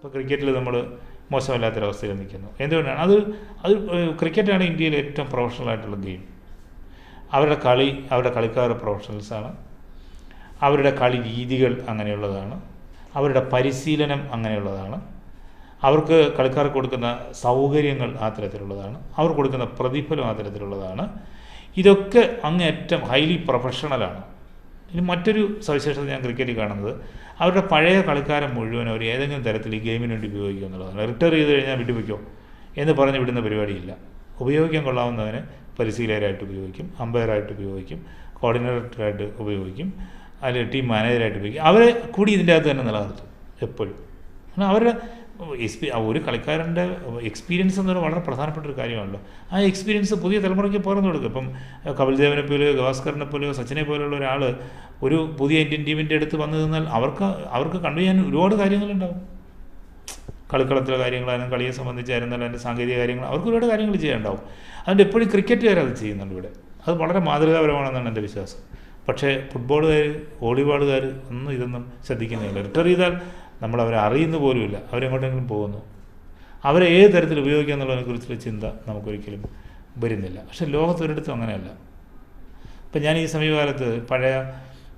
ഇപ്പോൾ ക്രിക്കറ്റിൽ നമ്മൾ മോശമല്ലാത്തൊരവസ്ഥയിൽ നിൽക്കുന്നു. എന്തുകൊണ്ടാണ്? അത് അത് ക്രിക്കറ്റാണ് ഇന്ത്യയിലെ ഏറ്റവും പ്രൊഫഷണൽ ആയിട്ടുള്ള ഗെയിം അവരുടെ കളി അവരുടെ കളിക്കാർ പ്രൊഫഷണൽസാണ് അവരുടെ കളി രീതികൾ അങ്ങനെയുള്ളതാണ്. അവരുടെ പരിശീലനം അങ്ങനെയുള്ളതാണ്. അവർക്ക് കളിക്കാർക്ക് കൊടുക്കുന്ന സൗകര്യങ്ങൾ ആ തരത്തിലുള്ളതാണ്. അവർ കൊടുക്കുന്ന പ്രതിഫലം ആ തരത്തിലുള്ളതാണ്. ഇതൊക്കെ അങ്ങേറ്റം ഹൈലി പ്രൊഫഷണലാണ് ഇനി മറ്റൊരു സവിശേഷത ഞാൻ ക്രിക്കറ്റിൽ കാണുന്നത്. അവരുടെ പഴയ കളിക്കാരൻ മുഴുവൻ അവർ ഏതെങ്കിലും തരത്തിൽ ഈ ഗെയിമിന് വേണ്ടി ഉപയോഗിക്കുക എന്നുള്ളതാണ്. റിട്ടയർ ചെയ്ത് കഴിഞ്ഞാൽ വിട്ടുവയ്ക്കോ എന്ന് പറഞ്ഞ് വിടുന്ന പരിപാടിയില്ല. ഉപയോഗിക്കാൻ കൊള്ളാവുന്നതിന് പരിശീലകരായിട്ട് ഉപയോഗിക്കും അമ്പയറായിട്ട് ഉപയോഗിക്കും കോർഡിനേറ്ററായിട്ട് ഉപയോഗിക്കും അല്ലെങ്കിൽ ടീം മാനേജറായിട്ട് ഉപയോഗിക്കും. അവരെ കൂടി ഇതിന്റെ അകത്ത് തന്നെ നിലനിർത്തും എപ്പോഴും. കാരണം അവരുടെ എക്സ്പീ ഒരു കളിക്കാരന്റെ എക്സ്പീരിയൻസ് എന്ന് പറയുന്നത് വളരെ പ്രധാനപ്പെട്ട ഒരു കാര്യമാണല്ലോ. ആ എക്സ്പീരിയൻസ് പുതിയ തലമുറയ്ക്ക് പകർന്നു കൊടുക്കും ഇപ്പം കപിൽദേവനെ പോലെയോ ഗവാസ്കറിനെ പോലെയോ സച്ചിനെ പോലെയുള്ള ഒരാൾ ഒരു പുതിയ ഇന്ത്യൻ ടീമിന്റെ അടുത്ത് വന്നു നിന്നാൽ അവർക്ക് അവർക്ക് കണ്ടു ചെയ്യാൻ ഒരുപാട് കാര്യങ്ങളുണ്ടാവും. കളിക്കളത്തിലെ കാര്യങ്ങളായാലും കളിയെ സംബന്ധിച്ചായിരുന്നാലും അതിന്റെ സാങ്കേതിക കാര്യങ്ങൾ അവർക്ക് ഒരുപാട് കാര്യങ്ങൾ ചെയ്യാനുണ്ടാവും. അതുകൊണ്ട് എപ്പോഴും ക്രിക്കറ്റുകാർ അത് ചെയ്യുന്നുണ്ട് ഇവിടെ. അത് വളരെ മാതൃകാപരമാണെന്നാണ് എന്റെ വിശ്വാസം. പക്ഷേ ഫുട്ബോളുകാർ വോളിബോളുകാർ ഒന്നും ഇതൊന്നും ശ്രദ്ധിക്കുന്നില്ല. റിട്ടയർ ചെയ്താൽ നമ്മൾ അവരെ അറിയുന്ന പോലുമില്ല. അവരെങ്ങോട്ടെങ്കിലും പോകുന്നു. അവരെ ഏത് തരത്തിൽ ഉപയോഗിക്കുക എന്നുള്ളതിനെക്കുറിച്ചുള്ള ചിന്ത നമുക്കൊരിക്കലും വരുന്നില്ല. പക്ഷേ ലോകത്തൊരിടത്തും അങ്ങനെയല്ല. ഇപ്പം ഞാൻ ഈ സമീപകാലത്ത് പഴയ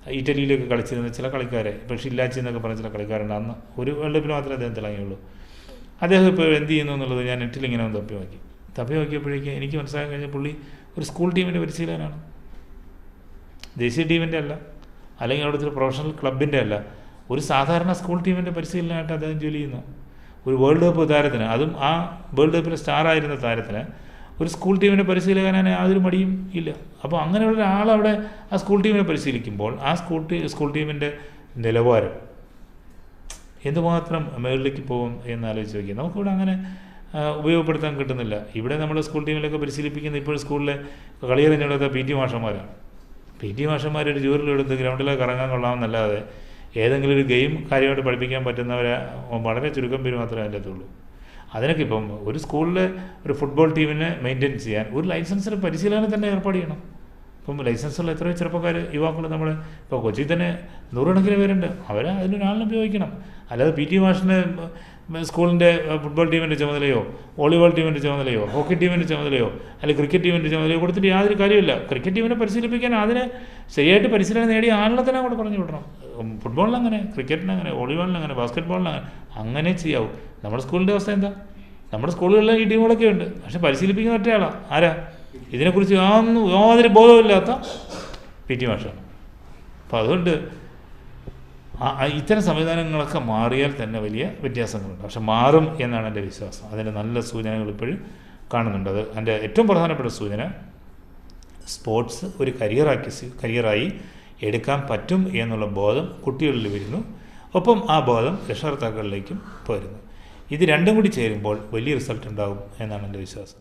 ഇറ്റലിയിലൊക്കെ കളിച്ചിരുന്ന ചില കളിക്കാരെ ഇപ്പോൾ ഷില്ലാച്ചി എന്നൊക്കെ പറഞ്ഞ ചില കളിക്കാരുണ്ട്. അന്ന് ഒരു വേൾഡ് കപ്പിൽ മാത്രമേ അദ്ദേഹം തിളങ്ങിയുള്ളൂ. അദ്ദേഹം ഇപ്പോൾ എന്ത് ചെയ്യുന്നു എന്നുള്ളത് ഞാൻ നെറ്റിൽ ഇങ്ങനെ ഒന്ന് തപ്പി നോക്കി. തപ്പി നോക്കിയപ്പോഴേക്കും എനിക്ക് മനസ്സിലാക്കാൻ കഴിഞ്ഞ പുള്ളി ഒരു സ്കൂൾ ടീമിന്റെ പരിശീലകനാണ്. ദേശീയ ടീമിന്റെ അല്ല അല്ലെങ്കിൽ അവിടുത്തെ പ്രൊഫഷണൽ ക്ലബിന്റെ അല്ല. ഒരു സാധാരണ സ്കൂൾ ടീമിന്റെ പരിശീലനമായിട്ട് അദ്ദേഹം ജോലി ചെയ്യുന്നു. ഒരു വേൾഡ് കപ്പ് താരത്തിന് അതും ആ വേൾഡ് കപ്പിലെ സ്റ്റാർ ആയിരുന്ന താരത്തിന് ഒരു സ്കൂൾ ടീമിന്റെ പരിശീലകനാണ് യാതൊരു മടിയും ഇല്ല. അപ്പോൾ അങ്ങനെയുള്ള ഒരാളവിടെ ആ സ്കൂൾ ടീമിനെ പരിശീലിക്കുമ്പോൾ ആ സ്കൂൾ ടീ സ്കൂൾ ടീമിന്റെ നിലവാരം എന്തുമാത്രം മുകളിലേക്ക് പോകും എന്ന് ആലോചിച്ച് നോക്കി നമുക്കിവിടെ അങ്ങനെ ഉപയോഗപ്പെടുത്താൻ കിട്ടുന്നില്ല. ഇവിടെ നമ്മൾ സ്കൂൾ ടീമിലൊക്കെ പരിശീലിപ്പിക്കുന്ന ഇപ്പോൾ സ്കൂളിലെ കളിയറിഞ്ഞെടുത്ത പി ടി മാഷന്മാരാണ്. പി ടി മാഷന്മാർ ഒരു ജോലിലെടുത്ത് ഗ്രൗണ്ടിലേക്ക് ഇറങ്ങാൻ കൊള്ളാമെന്നല്ലാതെ ഏതെങ്കിലും ഒരു ഗെയിം കാര്യമായിട്ട് പഠിപ്പിക്കാൻ പറ്റുന്നവരെ വളരെ ചുരുക്കം പേര് മാത്രമേ അതിന്റെ അകത്തുള്ളൂ. അതിനൊക്കെ ഇപ്പം ഒരു സ്കൂളിൽ ഒരു ഫുട്ബോൾ ടീമിനെ മെയിന്റെയിൻ ചെയ്യാൻ ഒരു ലൈസൻസിന് പരിശീലനം തന്നെ ഏർപ്പാട് ചെയ്യണം. ഇപ്പം ലൈസൻസുള്ള എത്രയോ ചെറുപ്പക്കാർ യുവാക്കൾ നമ്മൾ ഇപ്പോൾ കൊച്ചിയിൽ തന്നെ നൂറുകണക്കിന് പേരുണ്ട്. അവരെ അതിനൊരാളിനെ ഉപയോഗിക്കണം. അല്ലാതെ പി ടി മാഷിന് സ്കൂളിന്റെ ഫുട്ബോൾ ടീമിന്റെ ചുമതലയോ വോളിബോൾ ടീമിന്റെ ചുമതലയോ ഹോക്കി ടീമിന്റെ ചുമതലയോ അല്ലെങ്കിൽ ക്രിക്കറ്റ് ടീമിന്റെ ചുമതലയോ കൊടുത്തിട്ട് യാതൊരു കാര്യമില്ല ക്രിക്കറ്റ് ടീമിനെ പരിശീലിപ്പിക്കാൻ അതിന് ശരിയായിട്ട് പരിശീലനം നേടിയ ആളിനെ തന്നെ അങ്ങോട്ട് പറഞ്ഞു വിടണം. ഉം, ഫുട്ബോളിന് അങ്ങനെ ക്രിക്കറ്റിന് അങ്ങനെ വോളിബോളിന് അങ്ങനെ ബാസ്ക്കറ്റ് ബോളിന് അങ്ങനെ അങ്ങനെ ചെയ്യാവൂ. നമ്മുടെ സ്കൂളിന്റെ അവസ്ഥ എന്താ? നമ്മുടെ സ്കൂളുകളിൽ ഈ ടീമുകളൊക്കെ ഉണ്ട്. പക്ഷെ പരിശീലിപ്പിക്കുന്ന ഒറ്റയാളാണ് ആരാ? ഇതിനെക്കുറിച്ച് യാതൊന്നും യാതൊരു ബോധമില്ലാത്ത പി ടി മാഷാണ്. അപ്പം അതുകൊണ്ട് ഇത്തരം സംവിധാനങ്ങളൊക്കെ മാറിയാൽ തന്നെ വലിയ വ്യത്യാസങ്ങളുണ്ട്. പക്ഷെ മാറും എന്നാണ് എന്റെ വിശ്വാസം. അതിന്റെ നല്ല സൂചനകൾ ഇപ്പോഴും കാണുന്നുണ്ട്. അത് എന്റെ ഏറ്റവും പ്രധാനപ്പെട്ട സൂചന സ്പോർട്സ് ഒരു കരിയറാക്കി കരിയറായി എടുക്കാൻ പറ്റും എന്നുള്ള ബോധം കുട്ടികളിൽ വരുന്നു. ഒപ്പം ആ ബോധം രക്ഷകർത്താക്കളിലേക്കും പോരുന്നു. ഇത് രണ്ടും കൂടി ചേരുമ്പോൾ വലിയ റിസൾട്ട് ഉണ്ടാകും എന്നാണ് എന്റെ വിശ്വാസം.